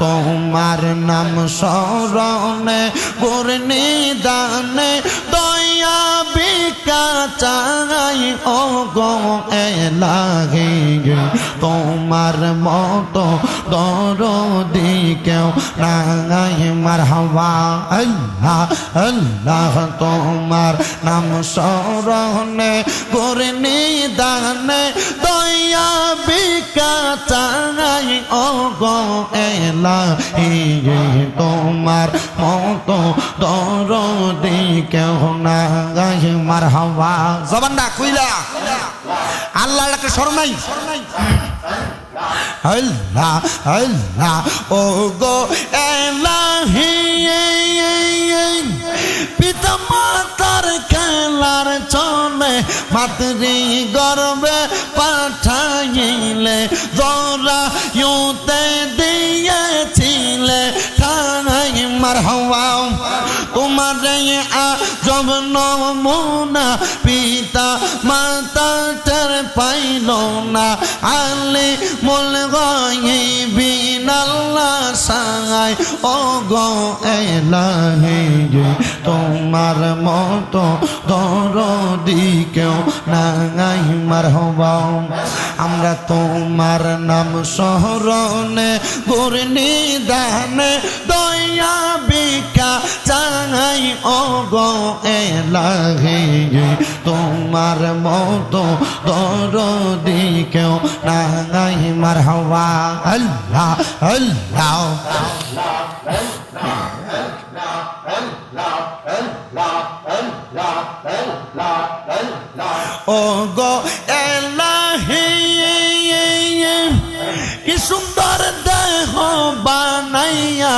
তোমার নাম স্মরণে গুরনি দানে দয়া বিকা চাই ও গো। লাগে তোমার মতো দরদি কেউ নাই মার হওয়া আল্লাহ আল্লাহ, তোমার নাম স্মরণে গুরনি দানে দয়া বিকা চাই ও গো তোমার মতো দরদি কেউ না গাই মার হাওয়া জবান না কইলা। আল্লাহ একটা স্মরণ নাই? আল্লাহ আল্লাহ ও গো এলাহি খেলার চলে মাতৃ গর্বে পাঠাইলে জরা ইউতে দিয়েছিলে ঠানাই মার হওয়া তোমার আ জব নমুনা, পিতা মাতা পাইল না। আলে মোল গাইবিন আল্লাহ সাই ও গো এলাহি তোমার মতো দরদি কেউ নাই মার আমরা তোমার নাম শহরনে গুরনি দানে দয়া বিকা চাই ও গো তোমার মতো দরদি কেউ নাই। মার হওয়া আল্লাহ আল্লাহ। ও গো কি সুন্দর দেহ বানাইয়া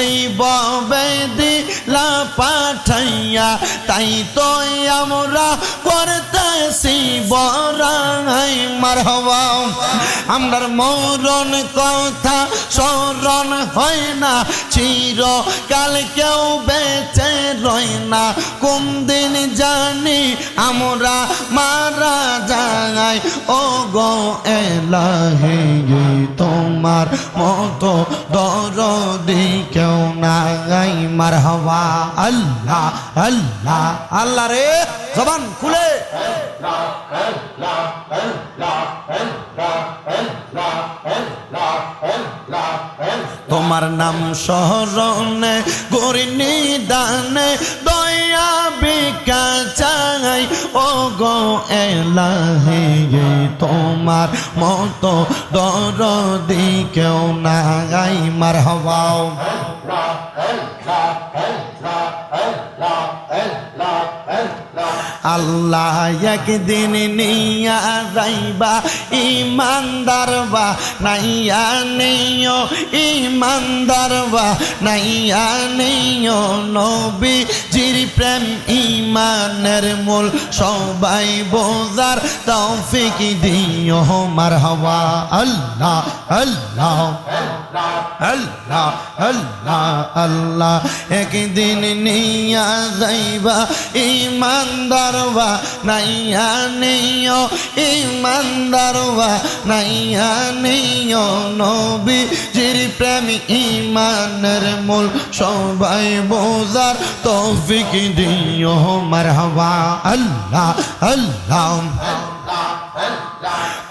এই ববে দিলা পাঠাইয়া, তাই তো আমরা করতেছি বরাই মার আমরার মরণ কথা স্মরণ হয় না চির কাল কেউ বেঁচে রয় না। কোন দিন জানি আমরা মারা যাই ও গো এলাহি, তোমার মতো দর দরদি কেউ নাই মার হওয়া আল্লাহ আল্লাহ আল্লাহ রে, জবান খুলে। তোমার নাম স্মরণে গরিনি দানে দয়া বিকা চাই। ও গো এলাহি, তোমার মতো দরদি কেউ নাই। মার হওয়াও আল্লাহ একদিন নিয়া যাইবা, ইমানদার বা নাইয়া নেইও, ইমানদার বা নাইয়া নেইও। নবী জির প্রেম ইমানের মূল, সবাই বোঝার তৌফিক দিও। মার হওয়া আল্লাহ আল্লাহ। আল্লাহ আল্লাহ আল্লাহ। একদিন নিয়া যাইবা ইমানদারবা নাইয়া নেইও ইমানদারবা নাইয়া নেইও নবী জির প্রেম ইমানের মূল, সবাই বোঝার তৌফিক দিও, মারহাবা। আল্লাহ আল্লাহ।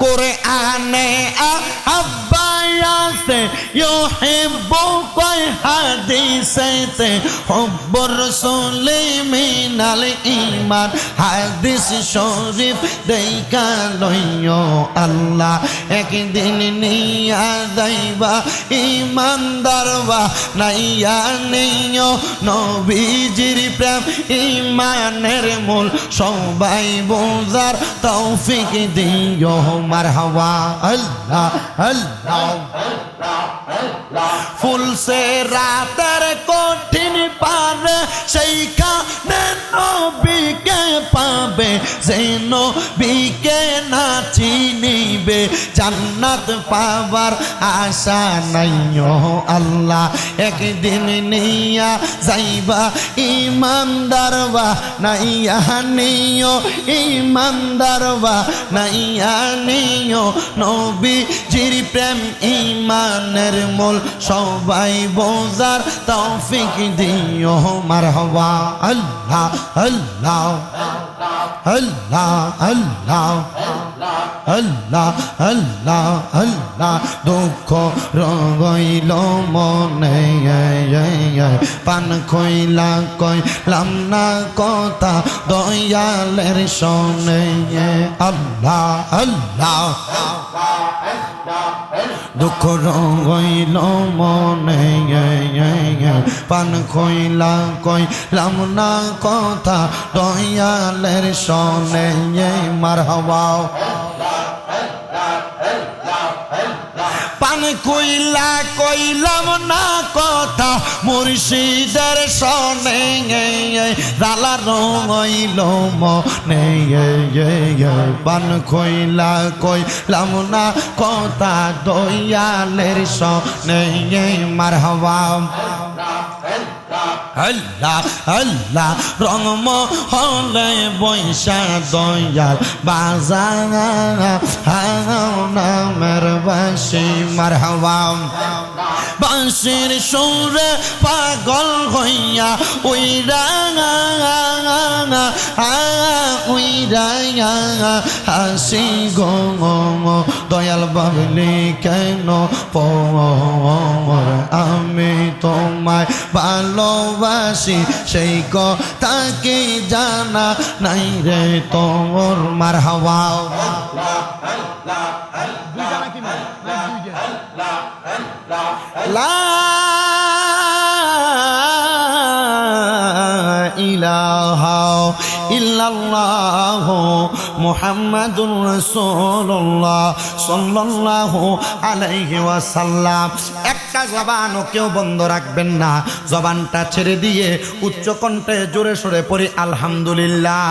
করে আনে আব্বায়াতে ইউহিব্বু কয় হাদিসেতে হুব্বুর রাসূলি মিনাল ঈমান, হাদিস শরীফ দেইকা লইও আল্লাহ, একদিন নিয়া যাইবা ইমানদারবা নাইয়া নেইও নবীজির প্রেম ইমানের মূল সবাই বোঝার তৌফিক দিও মারহাবা, আল্লাহ আল্লাহ। ফুলসে রাতের কঠিন পারে সেইখানে নবীকে পাবে যেন বিকে না চিনিবে, জান্নাত পাবার আশা নাই। আল্লাহ, একদিন নিয়া যাইবা, ইমানদার বা নাইয়া নিও, ইমানদার বা নাইয়া নিও। নবী জির প্রেম ইমানের মূল, সবাই বোঝার তৌফিক দিও। মারহাবা, আল্লাহ আল্লাহ। আল্লাহ আল্লাহ আল্লাহ আল্লাহ আল্লাহ, দুঃখ রইল মনে, পান কইলা কইলাম না কথা দয়ালের শোনে আল্লাহ আল্লাহ দুঃখ রইল মনে পান খইলা কইলাম না কথা, দয়ালের শোনে মার হওয়াও পান কইলা, কইলাম না কথা, মুর্শিদের শোনে দালা রইল মনে পান কইলা কইলাম না কথা দয়ালের শোনে মার হওয়া আল্লাহ আল্লাহ রঙম হলে বৈশা দয়াল বাজার নামের বাসি মার হওয়াম বাঁশির সুরে পাগল হইয়া উইরা উইরা হাসি গো দয়াল বাবলি কেন পর আমি তোমায় ভালোবাসি সেই কথাকে জানা নাই রে তোর মার হাওয়া ইলাহা ইল্লাল্লাহ মুহাম্মাদুর রাসূলুল্লাহ সাল্লাল্লাহু আলাইহি ওয়াসাল্লাম। একটা জবানও কেউ বন্ধ রাখবেন না। জবানটা ছেড়ে দিয়ে উচ্চ কণ্ঠে জোরে সোরে পড়ি, আলহামদুলিল্লাহ।